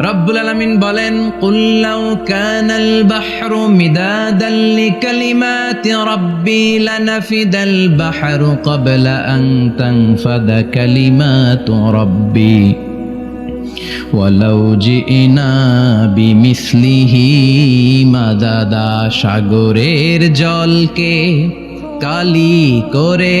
রব্বুল আলামিন বলেন, কুল লাউ কানাল বাহরু মিদাদান লিকালিমাতি রাব্বি লানাফিদাল বাহরু ক্বাবলা আন তানফাদা কালিমাতু রাব্বি ওয়ালাউ জিনা বিমিসলিহি মাদাদা সাগরের জলকে কালি করে।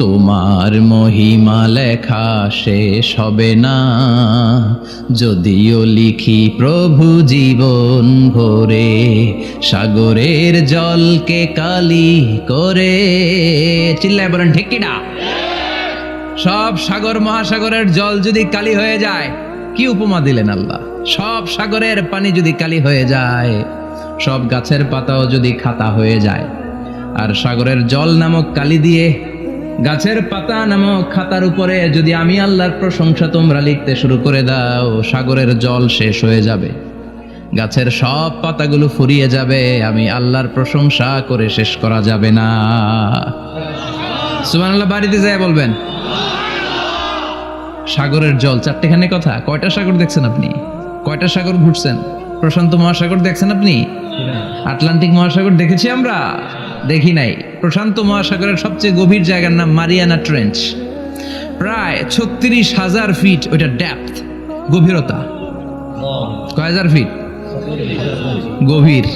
তোমার মহিমা লেখা শেষ হবে না। যদিও লিখি প্রভু জীবন ভরে, সাগরের জলকে কালি করে। চিল্লায় বলেন, ঠিক কিনা সব সাগর মহাসাগরের জল যদি কালি হয়ে যায়, কি উপমা দিলেন আল্লাহ? সব সাগরের পানি যদি কালি হয়ে যায়, সব গাছের পাতাও যদি খাতা হয়ে যায়, আর সাগরের জল নামক কালি দিয়ে গাছের পাতা নামক খাতার উপরে যদি আমি আল্লাহর প্রশংসা তোমরা লিখতে শুরু করে দাও, সাগরের জল শেষ হয়ে যাবে। গাছের সব পাতাগুলো ফুরিয়ে যাবে, আমি আল্লাহর প্রশংসা করে শেষ করা যাবে না। সুবহানাল্লাহ, বাড়িতে যায় বলবেন। সাগরের জল, চারটেখানে কথা, কয়টা সাগর দেখছেন আপনি? কয়টা সাগর ঘুরছেন? প্রশান্ত মহাসাগর দেখছেন আপনি? আটলান্টিক মহাসাগর দেখেছি আমরা? দেখি নাই। প্রশান্ত মহাসাগরের সবচেয়ে গভীর জায়গার নাম মারিয়ানা ট্রেঞ্চ। প্রায় ছত্রিশ হাজার ফিট ওইটা ড্যাপথ গভীরতা। কয় হাজার ফিট? গভীর।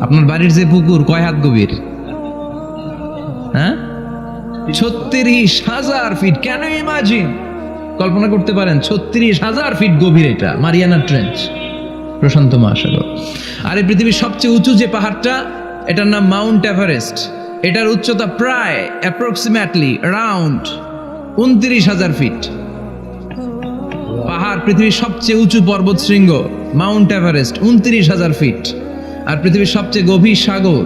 আপনার বাড়ির যে পুকুর, কয় হাত গভীর? হ্যাঁ? ছত্রিশ হাজার ফিট। কেন ইমাজিন কল্পনা করতে পারেন, ছত্রিশ হাজার ফিট গভীর এটা, মারিয়ানা ট্রেঞ্চ, প্রশান্ত মহাসাগর। আর এই পৃথিবীর সবচেয়ে উঁচু যে পাহাড়টা, এটার নাম মাউন্ট এভারেস্ট। এটার উচ্চতা প্রায় অ্যাপ্রক্সিমেটলি রাউন্ড উনত্রিশ হাজার ফিট পাহাড় পৃথিবীর সবচেয়ে উঁচু পর্বত শৃঙ্গ মাউন্ট এভারেস্ট উনত্রিশ হাজার ফিট আর পৃথিবীর সবচেয়ে গভীর সাগর,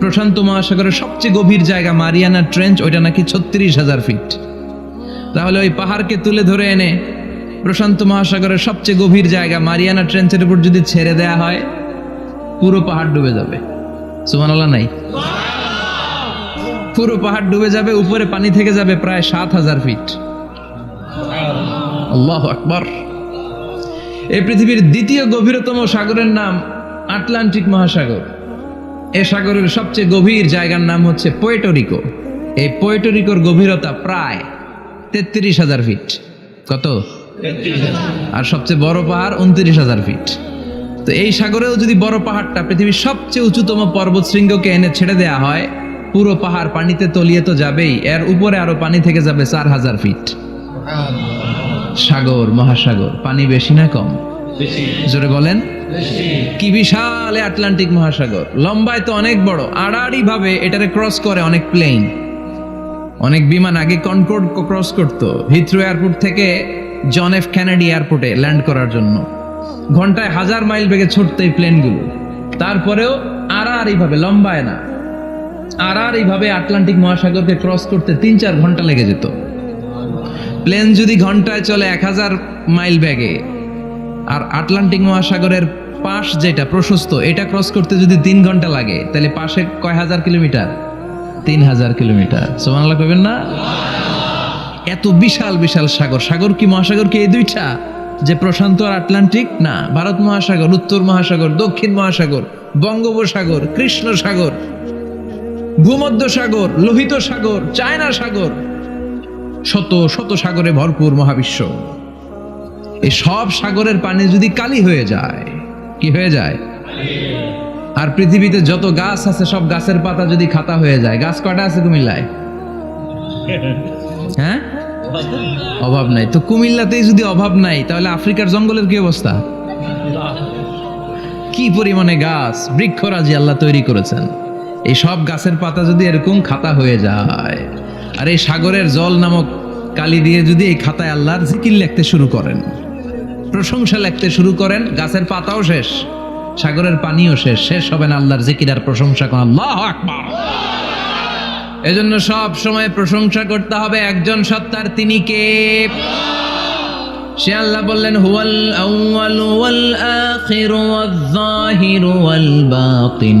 প্রশান্ত মহাসাগরের সবচেয়ে গভীর জায়গা মারিয়ানা ট্রেঞ্চ, ওইটা নাকি ছত্রিশ হাজার ফিট তাহলে ওই পাহাড়কে তুলে ধরে এনে প্রশান্ত মহাসাগরের সবচেয়ে গভীর জায়গা মারিয়ানা ট্রেঞ্চের উপর যদি ছেড়ে দেয়া হয়, পুরো পাহাড় ডুবে যাবে। সুমানাল্লাহ নাই? পুরো পাহাড় ডুবে যাবে, উপরে পানি থেকে যাবে প্রায় সাত হাজার ফিট আল্লাহ আকবর। এই পৃথিবীর দ্বিতীয় গভীরতম সাগরের নাম আটলান্টিক মহাসাগর। এ সাগরের সবচেয়ে গভীর জায়গার নাম হচ্ছে পোয়েটোরিকো এই পোয়েটোরিকোর গভীরতা প্রায় তেত্রিশ হাজার ফিট কত? আর সবচেয়ে বড় পাহাড় উনত্রিশ হাজার ফিট তো এই সাগরেও যদি বড় পাহাড়টা পৃথিবীর সবচেয়ে উঁচুতম পর্বত শৃঙ্গকে এনে ছেড়ে দেয়া হয় পুরো পাহাড় পানিতে তলিয়ে তো যাবেই এর উপরে আরও পানি থেকে যাবে চার হাজার ফিট। সাগর মহাসাগর পানি বেশি না কম? জোরে বলেন। কি বিশাল আটলান্টিক মহাসাগর। লম্বায় তো অনেক বড় আড়াআড়ি ভাবে এটারে ক্রস করে অনেক প্লেন। অনেক বিমান আগে কনকর্ড ক্রস করতো হিথ্রো এয়ারপোর্ট থেকে জন এফ ক্যানেডি এয়ারপোর্টে ল্যান্ড করার জন্য। ঘন্টায় হাজার মাইল বেগে ছুটতো এই প্লেনগুলো। তারপরেও আড়াআড়ি ভাবে লম্বায় না। আড়াআড়ি এইভাবে আটলান্টিক মহাসাগরকে ক্রস করতে তিন চার ঘণ্টা লেগে যেত। প্লেন যদি ঘন্টায় চলে এক হাজার মাইল ব্যাগে আর আটলান্টিক মহাসাগরের পাশ যেটা প্রশস্ত, এটা ক্রস করতে যদি তিন ঘণ্টা লাগে, তাহলে পাশে কয় হাজার কিলোমিটার? তিন হাজার কিলোমিটার। সোমানাল্লাহ কবেন না? এত বিশাল বিশাল সাগর। সাগর কি মহাসাগর কি এই দুইটা? যে প্রশান্ত আর আটলান্টিক? না, ভারত মহাসাগর, উত্তর মহাসাগর, দক্ষিণ মহাসাগর, বঙ্গোপসাগর কৃষ্ণ সাগর ভূমধ্য সাগর লোহিত সাগর, চায়না সাগর, শত শত সাগরে ভরপুর মহাবিশ্ব। এই সব সাগরের পানি যদি কালি হয়ে যায়, কি হয়ে যায়? আর পৃথিবীতে যত গাছ আছে, সব গাছের পাতা যদি খাতা হয়ে যায়, গাছ কটা আছে কুমিল্লায়? হ্যাঁ? অভাব নাই। তো কুমিল্লাতেই যদি অভাব নাই, তাহলে আফ্রিকার জঙ্গলের কি অবস্থা? কি পরিমাণে গাছ, বৃক্ষরাজি আল্লাহ তৈরি করেছেন। এই সব গাছের পাতা যদি এরকম খাতা হয়ে যায়, আর এই সাগরের জল নামক কালি দিয়ে যদি এই খাতায় আল্লাহর জিকির লিখতে শুরু করেন, প্রশংসা লিখতে শুরু করেন, গাছের পাতাও শেষ, সাগরের পানিও শেষ শেষ হবে না আল্লাহর জিকির আর প্রশংসা করেন আল্লাহ আকবার। এজন্য সব সময় প্রশংসা করতে হবে একজন সত্তার, তিনি কে? সে আল্লাহ বললেন, হুয়াল আউয়াল ওয়াল আখির ওয়াল যাহির ওয়াল বাতিন।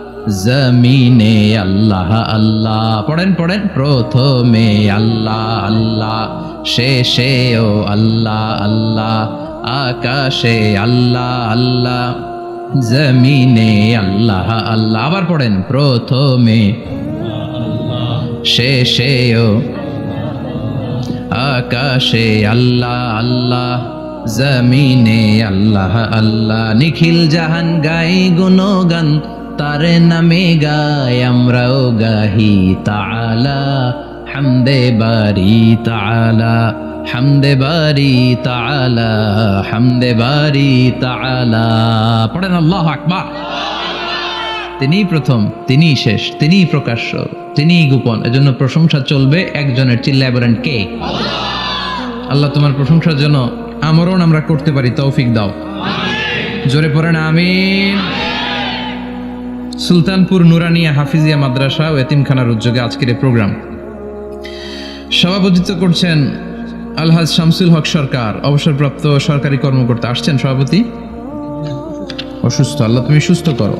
জমিনে আল্লাহ আল্লাহ। পড়েন পড়েন। প্রথমে আল্লাহ আল্লাহ। শেষে ও আল্লাহ আল্লাহ। আকাশে আল্লাহ আল্লাহ। জমিনে আল্লাহ আল্লাহ। আবার পড়েন। প্রথমে শেষে ও আকাশে আল্লাহ আল্লাহ। জমিনে আল্লাহ আল্লাহ। নিখিল জাহান গাই গুণগান তার নামে গাই আমরাও গাহি তাআলা। হামদে বারি তাআলা, হামদে বারি তাআলা, হামদে বারি তাআলা। পড়েন আল্লাহ আকবার। তিনিই প্রথম তিনি শেষ, তিনিই প্রকাশ্য তিনি গোপন। এজন্য প্রশংসা চলবে একজনের চিল্লায় বলেন কে? আল্লাহ তোমার প্রশংসার জন্য আমরণ আমরা করতে পারি, তৌফিক দাও। জোরে পড়েন, আমিন। সুলতানপুর নুরানিয়া হাফিজিয়া মাদ্রাসা ও এতিমখানার উদ্যোগে আজকের এই প্রোগ্রাম। সভাপতিত্ব করছেন আলহাজ শামসুল হক সরকার। অবসরপ্রাপ্ত সরকারি কর্মকর্তা আসছেন সভাপতি। অসুস্থ, আল্লাহ তুমি সুস্থ করো।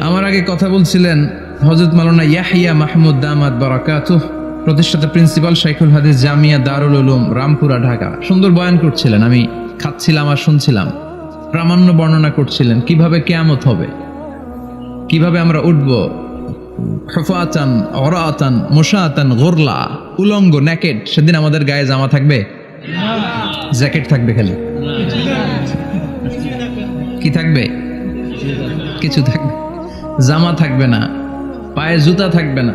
আমার আগে কথা বলছিলেন হজরত মালানা ইয়াহিয়া মাহমুদ দামাদ বারাকাতুহ, প্রতিষ্ঠাতা প্রিন্সিপাল শাইখুল হাদিস জামিয়া দারুল উলুম, রামপুরা, ঢাকা। সুন্দর বয়ান করছিলেন, আমি খাচ্ছিলাম আর শুনছিলাম। প্রামাণ্য বর্ণনা করছিলেন, কীভাবে কেয়ামত হবে? কীভাবে আমরা উঠব? হফাতান অরাতান মুসাতান গোরলা, উলঙ্গ ন্যাকেট সেদিন আমাদের গায়ে জামা থাকবে? জ্যাকেট থাকবে খালি। কি থাকবে? কিছু থাকবে। জামা থাকবে না। পায়ে জুতা থাকবে না।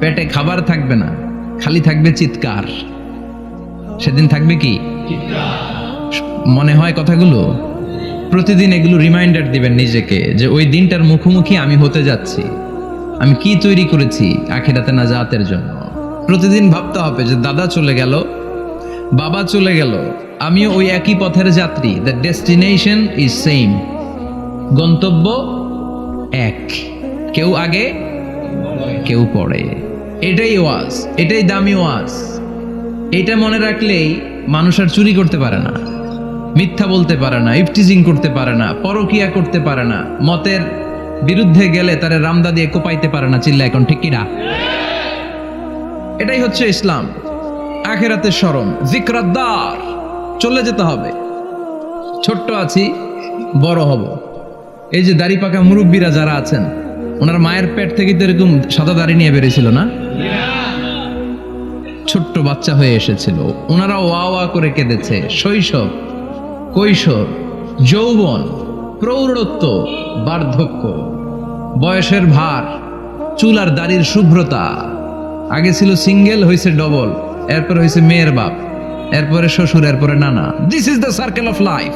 পেটে খাবার থাকবে না। খালি থাকবে চিৎকার। সেদিন থাকবে কি? মনে হয় কথাগুলো? প্রতিদিন এগুলো রিমাইন্ডার দিবেন নিজেকে যে ওই দিনটার মুখোমুখি আমি হতে যাচ্ছি। আমি কি তৈরি করেছি আখেরাতে না জাতের জন্য? প্রতিদিন ভাবতে হবে যে দাদা চলে গেল, বাবা চলে গেল, আমিও ওই একই পথের যাত্রী। দ্য ডেস্টিনেশন ইজ সেম গন্তব্য এক। কেউ আগে, কেউ পড়ে এটাই ওয়াজ, এটাই দামি ওয়াজ। এটা মনে রাখলেই মানুষ আর চুরি করতে পারে না। মিথ্যা বলতে পারে না, ইফটিজিং করতে পারে না, পরকিয়া করতে পারে না, মতের বিরুদ্ধে গেলে তারে রামদা দিয়ে কোপাইতে পারে না চিল্লা এখন, ঠিক কিনা এটাই হচ্ছে ইসলাম। আখেরাতে স্মরণ জিক্রাদ্দার চলে যেতে হবে। ছোট্ট আছি, বড় হব। এই যে দাড়ি পাকা মুরব্বীরা যারা আছেন, ওনার মায়ের পেট থেকে তো এরকম সাদা দাড়ি নিয়ে বেরিয়েছিল না? ছোট্ট বাচ্চা হয়ে এসেছিল, ওনারা ওয়া ওয়া করে কেঁদেছে, শৈশব। কৈশোর যৌবন প্রৌঢ়ত্ব বার্ধক্য। বয়সের ভার চুল আর দাড়ির শুভ্রতা। আগে ছিল সিঙ্গেল হয়েছে ডবল এরপর হয়েছে মেয়ের বাপ এরপরে শ্বশুর এরপরে নানা। This is the circle of life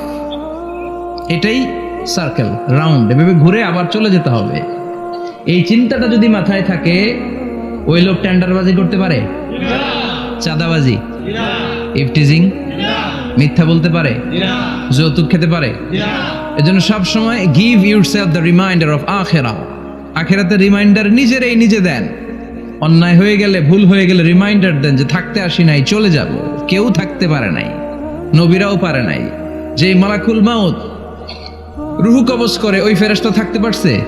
এটাই সার্কেল রাউন্ড এভাবে ঘুরে আবার চলে যেতে হবে। এই চিন্তাটা যদি মাথায় থাকে ওই লোক টেন্ডারবাজি করতে পারে? চাঁদাবাজি? ইফটিজিং মিথ্যা বলতে পারে? যৌতুক খেতে পারে? এজন্য সব সময় give your self the reminder of আখেরা। আখেরাতে রিমাইন্ডার নিজেরাই নিজে দেন। অন্যায় হয়ে গেলে, ভুল হয়ে গেলে রিমাইন্ডার দেন যে থাকতে আসি নাই, চলে যাব। কেউ থাকতে পারে নাই, নবীরাও পারে নাই। যে মালাকুল মাউত রুহু কবজ করে, ওই ফেরেশতা থাকতে পারছে?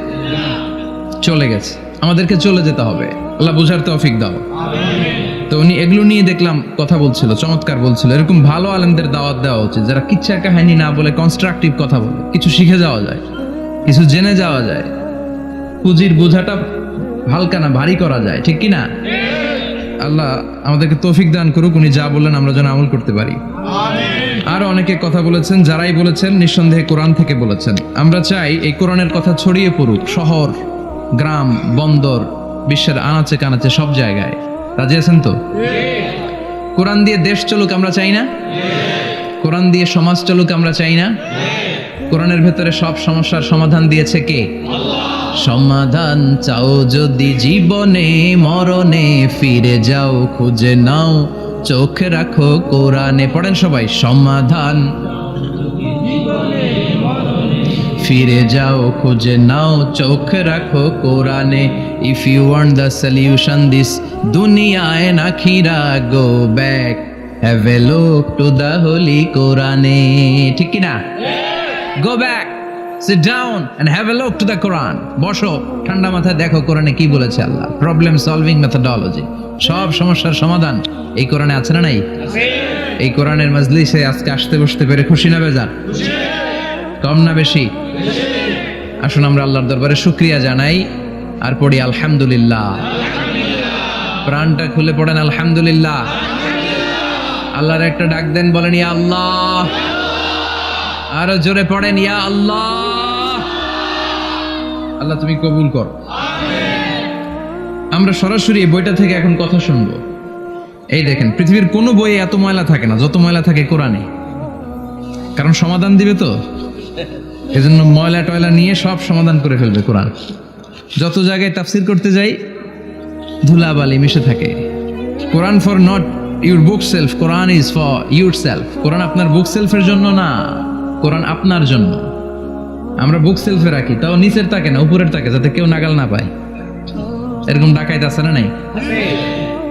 চলে গেছে। আমাদেরকে চলে যেতে হবে। আল্লাহ বুঝার তৌফিক দাও। তো উনি এগুলো নিয়ে দেখলাম, কথা বলছিল, চমৎকার বলছিল। এরকম ভালো আলেমদের দাওয়াত দেওয়া উচিত, যারা কিচ্ছা কাহিনী না বলে কনস্ট্রাকটিভ কথা বলে, কিছু শিখে যাওয়া যায়, কিছু জেনে যাওয়া যায়। পুঁজির বোঝাটা হালকা না, ভারী করা যায়, ঠিক কি না আল্লাহ আমাদেরকে তৌফিক দান করুক, উনি যা বললেন আমরা যেন আমল করতে পারি। আর অনেকে কথা বলেছেন, যারাই বলেছেন, নিঃসন্দেহে কোরআন থেকে বলেছেন। আমরা চাই এই কোরআনের কথা ছড়িয়ে পড়ুক, শহর, গ্রাম, বন্দর, বিশ্বের আনাচে কানাচে সব জায়গায়। রাজি আছেন তো? কোরআন দিয়ে দেশ চলুক আমরা চাই না? কোরআন দিয়ে সমাজ চলুক আমরা চাই না? কোরআনের ভেতরে সব সমস্যার সমাধান দিয়েছে কে? সমাধান চাও যদি জীবনে মরণে ফিরে যাও খুঁজে নাও চোখ রাখো কোরআনে। পড়েন সবাই সমাধান। ফিরে যাও খুঁজে নাও চোখ রাখো কোরআনে। If you want the solution this দুনিয়ায় না খিরা go back have a look to the holy কোরআনে ঠিক কি না go back sit down and have a look to the বসো ঠান্ডা মাথায় দেখো কোরআনে কি বলেছে আল্লাহ। প্রবলেম সলভিং মেথডোলজি সব সমস্যার সমাধান এই কোরআনে আছে না নাই? এই কোরআনের মজলিসে আজকে আসতে বসতে পেরে খুশি না বেজার? কম না বেশি? আসুন আমরা আল্লাহর দরবারে শুক্রিয়া জানাই। আর পড়ি আলহামদুলিল্লাহ। প্রাণটা খুলে পড়েন আলহামদুলিল্লাহ। আল্লাহর একটা ডাক দেন, বলেন, ইয়া আল্লাহ। আরও জোরে পড়েন, ইয়া আল্লাহ। আল্লাহ, তুমি কবুল কর। আমরা সরাসরি বইটা থেকে এখন কথা শুনব। এই দেখেন, পৃথিবীর কোনো বইয়ে এত ময়লা থাকে না, যত ময়লা থাকে কোরআনে। কারণ সমাধান দিবে তো? এজন্য ময়লা টয়লা নিয়ে সব সমাধান করে ফেলবে কোরআন। যত জায়গায় তাফসির করতে যাই, ধুলাবালি মিশে থাকে। Quran for not your book self Quran is for your self কোরআন আপনার বুক সেলফের জন্য না কোরআন আপনার জন্য। আমরা বুক সেলফে রাখি, তাও নিচের তাকে না, উপরের তাকে, যাতে কেউ নাগাল না পায়। এরকম ডাকাইতে আছে না নাই?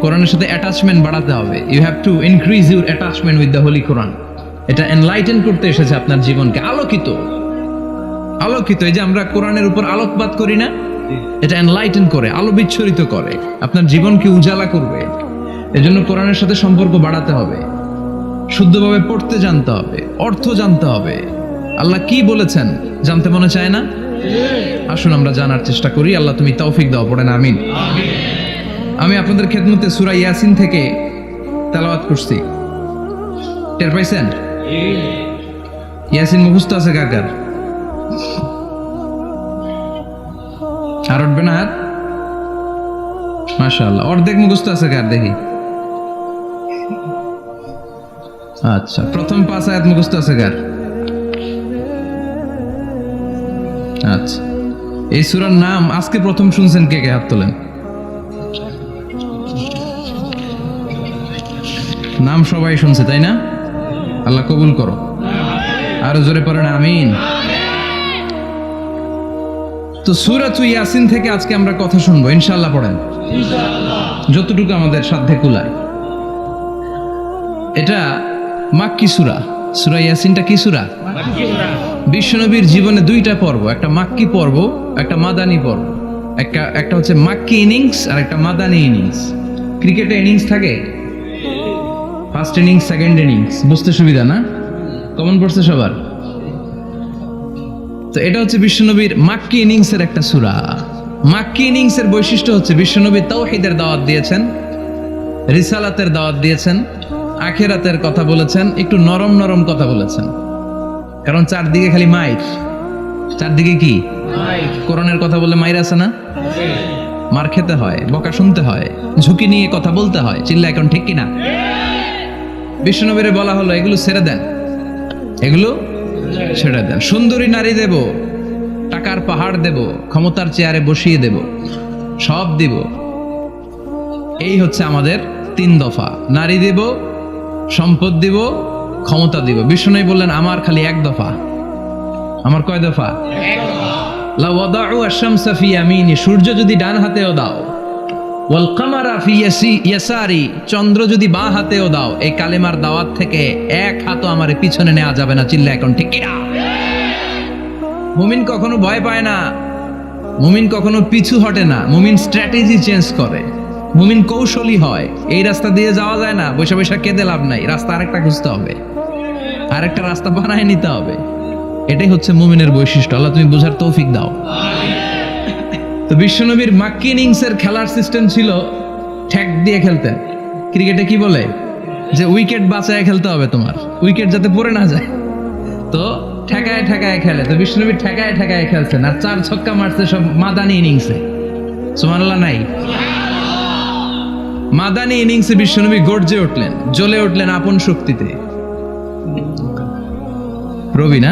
কোরআনের সাথে অ্যাটাচমেন্ট বাড়াতে হবে। You have to increase your attachment with the holy Quran এটা এনলাইটেন করতে এসেছে আপনার জীবনকে। আলোকিত। আলোকিত। এই যে আমরা কোরআনের উপর আলোকপাত করি না এটা এনলাইটেন করে আলো বিচ্ছরিত করে আপনার জীবনকে উজালা করবে। এজন্য কোরআনের সাথে সম্পর্ক বাড়াতে হবে শুদ্ধভাবে পড়তে জানতে হবে অর্থ জানতে হবে। আল্লাহ কি বলেছেন জানতে মনে চায় না? আসুন আমরা জানার চেষ্টা করি আল্লাহ তুমি তৌফিক দাও পড়েন আমিন। আমি আপনাদের খেদমতে সুরা ইয়াসিন থেকে তেলাওয়াত করছি। টের পাইছেন? ইয়াসিন মুখস্থ আছে কাকার আর উঠবে না হাত মাশাআল্লাহ, অর্ধেক মুখস্থ আছে কার দেখি? আচ্ছা প্রথম পাঁচ আয়াত মুখস্থ আছে কার? আচ্ছা এই সূরার নাম আজকে প্রথম শুনছেন কে কে? হাত তোলেন। নাম সবাই শুনছে, তাই না? আল্লাহ কবুল করো। আরও জোরে পড়েন, আমিন। তো সুরাত ইয়াসিন থেকে আজকে আমরা কথা শুনব ইনশাল্লাহ পড়েন। যতটুকু আমাদের সাধ্যে কুলায়। এটা মাক্কি সুরা। সুরা ইয়াসিনটা কি সুরা? বিশ্বনবীর জীবনে দুইটা পর্ব একটা মাক্কি পর্ব একটা মাদানি পর্ব। একটা একটা হচ্ছে মাক্কি ইনিংস আর একটা মাদানি ইনিংস। ক্রিকেটে ইনিংস থাকে? ফার্স্ট ইনিংস সেকেন্ড ইনিংস বুঝতে সুবিধা না? কমন পড়ছে সবার? তো এটা হচ্ছে বিশ্বনবীর মাক্কি ইনিংসের একটা সুরা। মাক্কি ইনিংসের বৈশিষ্ট্য হচ্ছে বিশ্বনবী তাওহীদের দাওয়াত দিয়েছেন রিসালাতের দাওয়াত দিয়েছেন আখেরাতের কথা বলেছেন একটু নরম নরম কথা বলেছেন। কারণ চারদিকে খালি মাইর চারদিকে কি? কোরআনের কথা বলে মাইর আছে না? মার খেতে হয় বকা শুনতে হয় ঝুঁকি নিয়ে কথা বলতে হয় চিল্লা এখন ঠিক কিনা? বিষ্ণুনবীরে বলা হলো এগুলো ছেড়ে দেন। এগুলো ছেড়ে দেন। সুন্দরী নারী দেব টাকার পাহাড় দেব ক্ষমতার চেয়ারে বসিয়ে দেব সব দিব। এই হচ্ছে আমাদের তিন দফা। নারী দেব সম্পদ দিব ক্ষমতা দিব। বিষ্ণু বললেন আমার খালি এক দফা। আমার কয় দফা। লা ওয়াদাউ আশ-শামসা ফি ইয়ামিনি। সূর্য যদি ডান হাতেও দাও ওয়াল কামারা ফি ইয়াসারি, চন্দ্র যদি বাঁ হাতেও দাও, এই কালেমার দাওয়াত থেকে এক হাতও আমার পিছনে নেওয়া যাবে না চিল্লা এখন ঠিক মুমিন কখনো ভয় পায় না, মুমিন কখনো পিছু হটে না, মুমিন স্ট্র্যাটেজি চেঞ্জ করে। মুমিন কৌশলী হয়, এই রাস্তা দিয়ে যাওয়া যায় না বৈশা বৈশা কেঁদে লাভ নাই, রাস্তা আরেকটা খুঁজতে হবে, আরেকটা রাস্তা বানায় নিতে হবে। এটাই হচ্ছে মুমিনের বৈশিষ্ট্য, আল্লাহ তুমি বোঝার তৌফিক দাও। তো বিশ্বনবীর মাক্কি ইনিংসের খেলার সিস্টেম ছিল ঠ্যাক দিয়ে খেলতেন ক্রিকেটে কি বলে? যে উইকেট বাঁচায় খেলতে হবে তোমার। উইকেট যাতে পড়ে না যায়। তো ঠেকায় ঠেকায় খেলে। তো বিষ্ণুনবী ঠেকায় ঠেকায় খেলছেন আর চার ছক্কা মারছে সব মাদানি ইনিংসে সুমানাল্লাহ নাই। মাদানি ইনিংসে বিশ্বনবী গর্জে উঠলেন, জ্বলে উঠলেন আপন শক্তিতে। রবি না?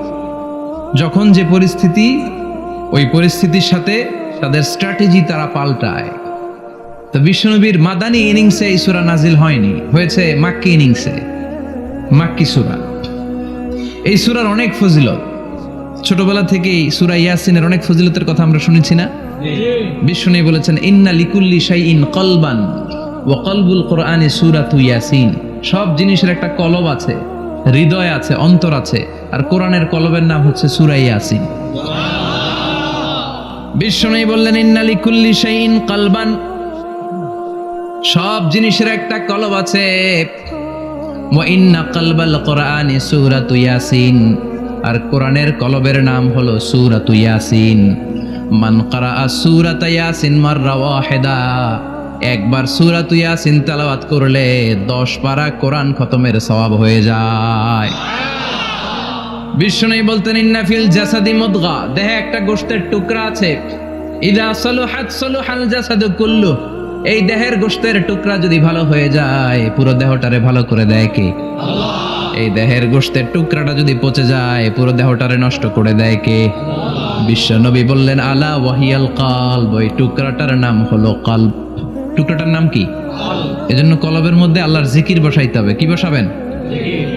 যখন যে পরিস্থিতি, ওই পরিস্থিতির সাথে তাদের স্ট্র্যাটেজি তারা পাল্টায়। তো বিশ্বনবীর মাদানি ইনিংসে এই সুরা নাজিল হয়নি, হয়েছে মাক্কি ইনিংসে, মাক্কি সুরা। এই সুরার অনেক ফজিলত, ছোটবেলা থেকেই সুরা ইয়াসিনের অনেক ফজিলতের কথা আমরা শুনেছি না? বিষ্ণু বলেছেন, ইন্না লিকুল্লি শাইইন কলবান ওয়া কলবুল কোরআনে সুরাতু ইয়াসিন। সব জিনিসের একটা কলব আছে, হৃদয় আছে, অন্তর আছে। আর কোরআনের কলবের নাম হচ্ছে সূরা ইয়াসিন। বিষ্ণু বললেন ইন্নালি লিকুল্লি শাইইন কলবান। সব জিনিসের একটা কলব আছে। ইন্না কলবাল কোরআনে সূরাতু ইয়াসিন। আর কোরআনের কলবের নাম হলো সূরাতু ইয়াসিন। মান কারা সুরাত ইয়াসিন মাররা ওয়াহিদা। একবার সুরাত ইয়াসিন তেলাওয়াত করলে দশ পারা কোরআন খতমের সওয়াব হয়ে যায়। বিষ্ণু বলতেন ইন্নাফিল জাসাদি মুদগা। দেহে একটা গোশতের টুকরা আছে। ইদা সলুহাত সলুহাল জাসাদু কুল্লু। এই দেহের গোশতের টুকরা যদি ভালো হয়ে যায়, পুরো দেহটারে ভালো করে দেয় কে? এই দেহের গোশতের টুকরাটা যদি পচে যায়, পুরো দেহটারে নষ্ট করে দেয় কে? বিশ্ব নবী বললেন, আলা ওয়াহিয়াল কাল ওই টুকরাটার নাম হলো কাল টুকরাটার নাম কি? এজন্য কলবের মধ্যে আল্লাহর জিকির বসাইতে হবে। কি বসাবেন?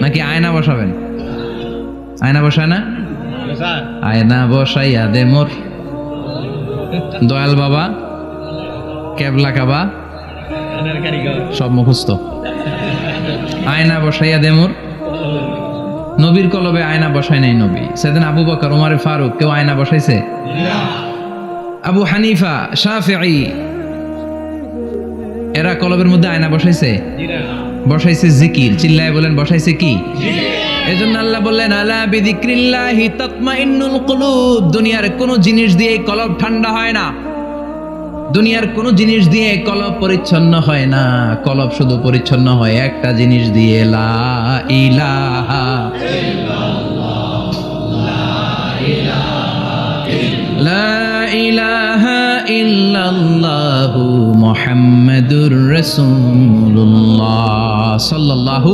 নাকি আয়না বসাবেন? আয়না বসায় না? আয়না বসাইয়া দে মোর। দয়াল বাবা, কেবলা কাবা, সব মুখস্থ। আয়না বসাইয়া দে মোর। নবীর কলবে আয়না বসায় নাই নবী। সেদিন আবু বকর, উমারে ফারুক, কেউ আয়না বসাইছে? আবু হানিফা, শাফিঈ। এরা কলবের মধ্যে আয়না বসাইছে? বসাইছে জিকির। চিল্লায় বলেন, বসাইছে কি? এজন্য আল্লাহ বললেন, আলা বিযিক্রিল্লাহি তাতমাইন্নুল কুলুব। দুনিয়ার কোন জিনিস দিয়ে কলব ঠান্ডা হয় না। দুনিয়ার কোন জিনিস দিয়ে কলব পরিচ্ছন্ন হয় না। কলব শুধু পরিচ্ছন্ন হয় একটা জিনিস দিয়ে, লা ইলাহা লা ইলাহা ইল্লাল্লাহু মুহাম্মাদুর রাসূলুল্লাহ সাল্লাল্লাহু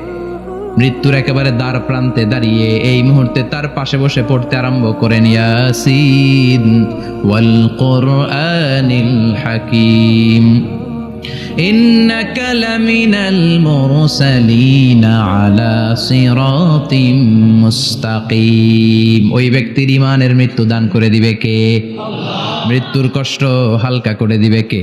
মৃত্যুর একেবারে দ্বার প্রান্তে দাঁড়িয়ে এই মুহূর্তে তার পাশে বসে পড়তে আরম্ভ করেন ইয়াসিন ওয়াল কোরআনিল হাকিম إنك لمن المرسلين على صراط মুস্তাকিম ওই ব্যক্তির ইমানের মৃত্যু দান করে দিবে কে মৃত্যুর কষ্ট হালকা করে দিবে কে